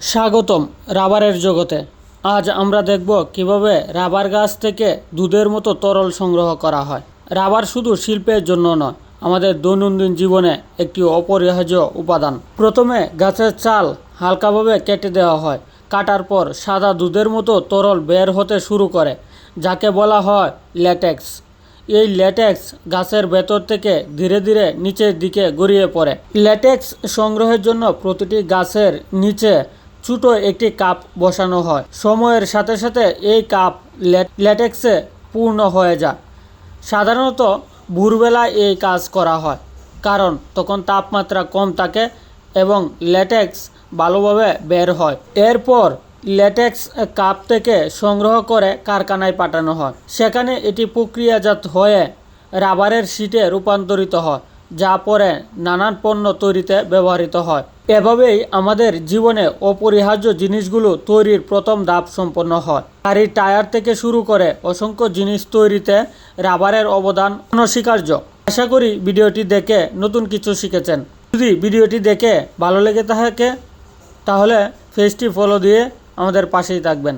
স্বাগতম রাবারের জগতে। আজ আমরা দেখব কীভাবে রাবার গাছ থেকে দুধের মতো তরল সংগ্রহ করা হয়। রাবার শুধু শিল্পের জন্য নয়, আমাদের দৈনন্দিন জীবনে একটি অপরিহার্য উপাদান। প্রথমে গাছের চাল হালকাভাবে কেটে দেওয়া হয়। কাটার পর সাদা দুধের মতো তরল বের হতে শুরু করে, যাকে বলা হয় ল্যাটেক্স। এই ল্যাটেক্স গাছের ভেতর থেকে ধীরে ধীরে নিচের দিকে গড়িয়ে পড়ে। ল্যাটেক্স সংগ্রহের জন্য প্রতিটি গাছের নিচে ছোট একটি কাপ বসানো হয়। সময়ের সাথে সাথে এই কাপ ল্যাট- ল্যাটেক্সে পূর্ণ হয়ে যায়। সাধারণত ভোরবেলা এই কাজ করা হয়, কারণ তখন তাপমাত্রা কম থাকে এবং ল্যাটেক্স ভালোভাবে বের হয়। এরপর ল্যাটেক্স কাপ থেকে সংগ্রহ করে কারখানায় পাঠানো হয়। সেখানে এটি প্রক্রিয়াজাত হয়ে রাবারের শিটে রূপান্তরিত হয়, যা পরে নানান পণ্য তৈরিতে ব্যবহৃত হয়। এভাবেই আমাদের জীবনে অপরিহার্য জিনিসগুলো তৈরির প্রথম ধাপ সম্পন্ন হয়। গাড়ির টায়ার থেকে শুরু করে অসংখ্য জিনিস তৈরিতে রাবারের অবদান অনস্বীকার্য। আশা করি ভিডিওটি দেখে নতুন কিছু শিখেছেন। যদি ভিডিওটি দেখে ভালো লেগে থাকে, তাহলে ফেসটি ফলো দিয়ে আমাদের পাশেই থাকবেন।